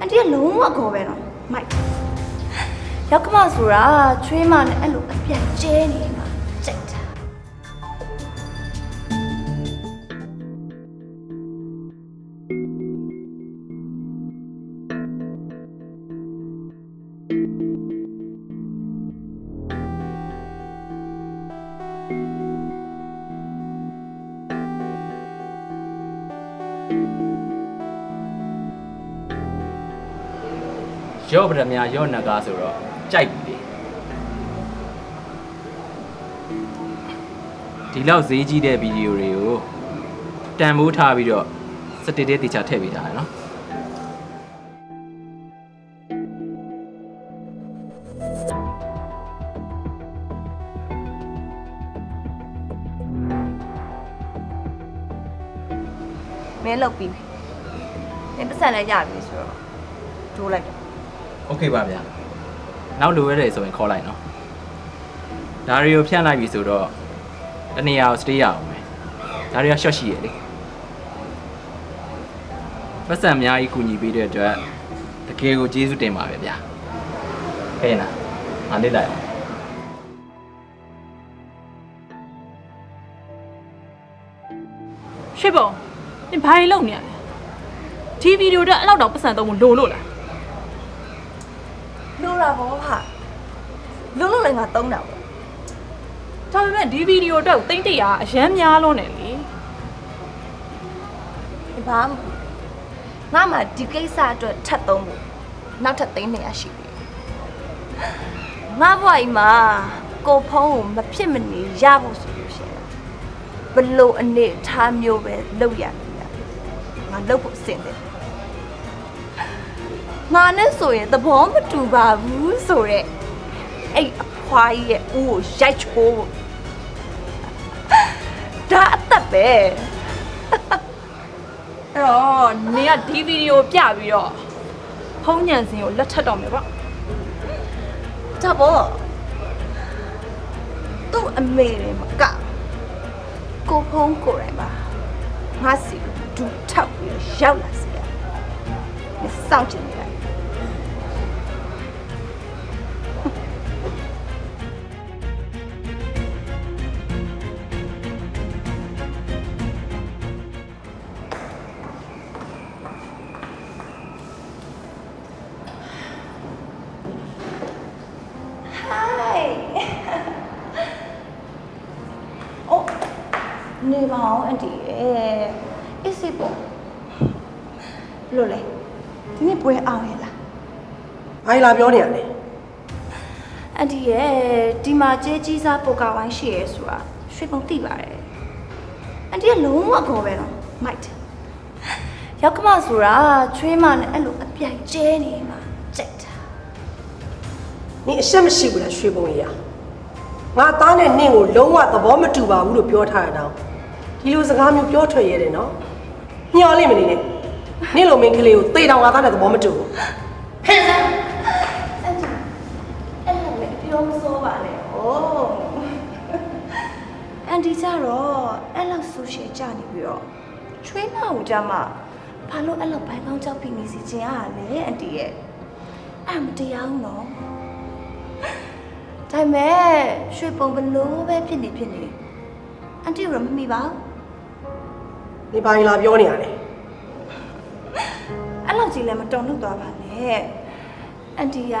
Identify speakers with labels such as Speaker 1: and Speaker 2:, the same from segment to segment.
Speaker 1: အန်တီကလုံးဝခေါ်ပဲနော်မိုက်ရောက်ကမဆိုတာချွေးမနဲ့အဲ့လိုအပြတ်ကျဲနေမှာကြို
Speaker 2: ရော့ပရမရော့နဂါဆိုတော့ကြိုက်ပြီဒီလောက်ဈေးကြီးတဲ့ဗီဒီယိုတွေကိုတန်ဖိုးထားပြီးတော့စတစ်တဲ့တေချာထည့်ပေးထားတယ်နော်
Speaker 1: မင်းလောက်ပြီးပြီမင်းပတ်စံလည်းရပြီဆိုတော့ဒိုးလိုက်တော့
Speaker 2: โอเคပါဗျာနောက်လိုရတယ်ဆိုရင်ခေါ်လိုက်နော်ဒါရီကိုဖြန့်လိုက်ပြီဆိုတော့တနေရာကိုစတေးရအောင်မယ်ဒါရီကရှော့ရှိရလေပတ်စံအများကြီးကူညီပေးတဲ့အတွက်တကယ်ကိုကျေးဇူးတင်ပါပဲဗျာဟဲ့နာအားလေးလိုက်အောင်
Speaker 3: ရွှေပုံနင်ဘာတွေလုပ်နေရလဲဒီဗီဒီယိုတော့အဲ့လောက်တော့ပတ်စံတော့မလိုလို့လား
Speaker 1: လိုတာဘောဟာလုံးလုံးလည်းငါတုံးတာပေါ့
Speaker 3: ဒါပေမဲ့ဒီဗီဒီယိုတော့တိမ့်တရာအရန်များလုံးနေလေ
Speaker 1: ဒီဘာမှငါမှဒီကိစ္စအတွက်ထပ်သုံးဖို့နောက်ထပ်သိန်းနေရရှိပြီငါဘွားကြီးမှာကိုဖုံးကိုမဖြစ်မနေရဖို့ဆိုလို့ရှိရင်ဘလို့အနေထားမျိုးပဲလုပ်ရမယ်ငါလုပ်ဖို့အဆင်တယ် ငါနဲ့ဆိုရင်သဘောမတူပါဘူးဆိုတော့အဲ့အဖွားကြီးရဲ့ဦးကိုရိုက်ချိုးဖို့ဒါအသက်ပဲ
Speaker 3: အဲ့တော့နင်ကဒီဗီဒီယိုပြပြီးတော့ဖုံးညံစင်ကိုလက်ထပ်တော့မယ်ပေါ့
Speaker 1: ဒါပေါ့သူ့အမေတွေမကကိုဖုံးကိုယ်တိုင်ပါငါစီဒူထောက်ပြီးတော့ရောက်လာစီရမစောင့်ချင်နေလိုက် နေပါအောင်အန်တီရဲ့အစ်စ်ပေါ့ဘလို့လဲဒီနေ့ပွဲအောင်ရဲ့လား။
Speaker 4: ဘာလာပြောနေရလဲ
Speaker 1: အန်တီရဲ့ဒီမှာကြေးကြီးစားပိုကာဝိုင်းရှိရဲဆိုတာရွှေပုံသိပါတယ်အန်တီကလုံးဝခေါ်ပဲတော့မိုက်ရောက်ကမဆိုတာချွေးမနဲ့အဲ့လိုအပြိုင်ကျဲနေမှာကြိုက်တာ။
Speaker 4: နင်အရှက်မရှိဘူးလားရွှေပုံကြီး။ငါသားနဲ့နင့်ကိုလုံးဝသဘောမတူပါဘူးလို့ပြောထားရတော့ ဒီလိုစကားမျိုးပြောထွက်ရတယ်နော်။ညှော်လိမ့်မနေနဲ့။နင့်လိုမင်းကလေးကိုသေတောင်ငါသားနဲ့သဘောမတူဘူး
Speaker 1: ဟဲ့စမ်းအန်တီအဲ့လိုလေပြောမစိုးပါနဲ့ဩအန်တီကြတော့အဲ့လောက်ဆူရှယ်ကြနေပြီးတော့ချွေးမကိုကြမှာဘာလို့အဲ့လောက်ဘိုင်းကောင်းကြောက်ပြီးနေစီခြင်းအားလဲအန်တီရဲ့အဲ့မတရားဘူးနော်ဒါပေမဲ့ရွှေပုံဘလို့ပဲဖြစ်နေဖြစ်နေအန်တီရောမမိပါဘူး။
Speaker 4: နင်ဘာလာပြောနေရလဲ
Speaker 1: အဲ့လောက်ကြီးလည်းမတုံ့လို့သွားပါနဲ့အန်တီက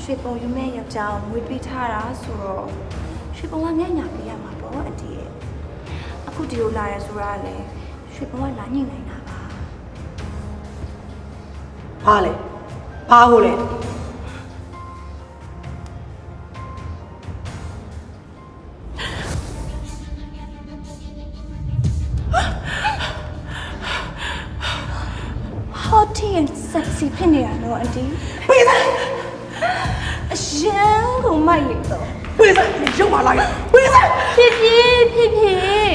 Speaker 1: ရွှေပုံယူမဲ့ယောက်ျားကိုငွေပေးထားတာဆိုတော့ရွှေပုံကမျက်ညာပေးရမှာပေါ့အန်တီရဲ့အခုဒီလိုလာရဲဆိုတာကလည်းရွှေပုံကလာညှိနိုင်တာပါ။
Speaker 4: ဘာလဲ။ဘာကိုလဲ
Speaker 1: ဖြစ်နေတာနော်အန်တီ။
Speaker 4: ပေးစား
Speaker 1: အရန်ကိုမိုက်နေတော့။
Speaker 4: ပေးစား။နင်ရုပ်ပါလိုက်။ပေးစား
Speaker 1: ဖြစ်ဖြစ်ဖြစ်ဖြစ်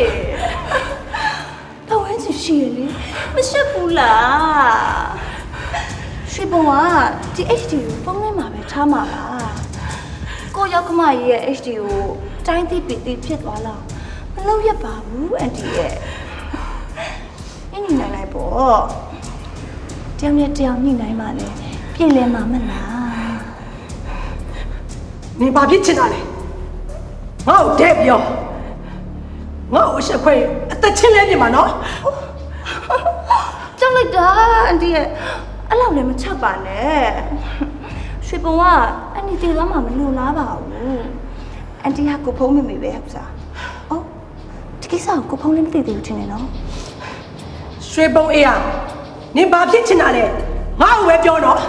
Speaker 1: တော့ဝင်းချင်ရှိရလေမရှက်ဘူးလားရွှေပုံကဒီ HD ကိုဖုန်းထဲမှာပဲထားမှာပါကိုရောက်ကမကြီးရဲ့ HD ကိုတိုင်းသိပီတိဖြစ်သွားလောက်မလုပ်ရပါဘူးအန်တီရဲ့အင်းနေနိုင်လိုက်ပေါ့ဒီတယောက်နဲ့တယောက်ညှိနှိုင်းပါလေ ပြည်လဲမှာမလား
Speaker 4: နင်ဘာဖြစ်ချင်တာလဲငါ့ကိုတဲ့ပြောငါ့ကိုအဆက်ခွဲအသက်ချင်းလဲပြင်မှာနော်
Speaker 1: ကြောက်လိုက်တာအန်တီရဲ့အဲ့လောက်လည်းမချက်ပါနဲ့ရွှေပုံကအန်တီတည်သွားမှမလို့လားပါဘူးအန်တီကကိုဖုံးမိမိပဲဟုတ်စားအော်ဒီကိစ္စကိုကိုဖုံးလည်းမသိသေးဘူးထင်တယ်နော်
Speaker 4: ရွှေပုံအေးရနင်ဘာဖြစ်ချင်တာလဲငါ့ကိုပဲပြောတော့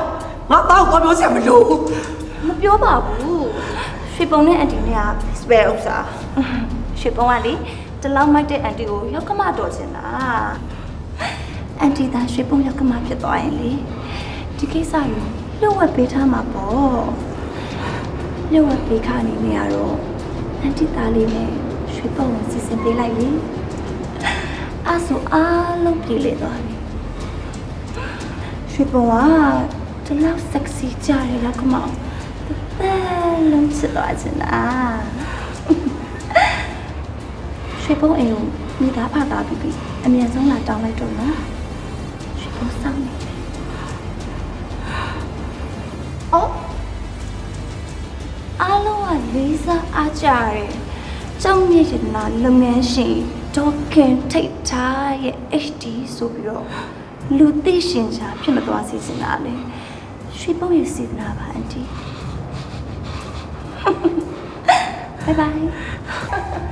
Speaker 4: ငါသားကိုသွားပြောစရာမလိုဘူး
Speaker 1: မပြောပါဘူးရွှေပုံနဲ့အန်တီနဲ့က spare ဥစ္စာရွှေပုံကလေတလောက်မိုက်တဲ့အန်တီကိုရောက်ကမတော်ချင်တာအန်တီသာရွှေပုံရောက်ကမဖြစ်သွားရင်လေဒီကိစ္စကိုလှုပ်ဝက်ပေးထားမှာပေါ့လှုပ်ဝက်ပေးခအနေနဲ့ကတော့အန်တီသားလေးနဲ့ရွှေပုံကိုစီစဉ်ပေးလိုက်လေအဆူအားလုံးပြေလေသွားပြီရွှေပုံက ဒီလောက် sexy ကြရလားကမောင်အဲလုံးချစ်သွားချင်တာရွှေပုံအိမ်ကိုမိသားဖသားပြီးပြီအမြန်ဆုံးလာတောင်းလိုက်တော့နော်ရွှေပုံစောင်းနေတယ်အော်အားလုံးကလေးစားအားကြတယ်ကျောင်းမြေရနာလုပ်ငန်းရှင်ဒေါက်ခင်ထိတ်ထားရဲ့ HD ဆိုပြီးတော့လူသိရှင်ချာဖြစ်မသွားစေချင်တာလေ ရွှေပုံရဲ့စေတနာပါအန်တီ拜拜。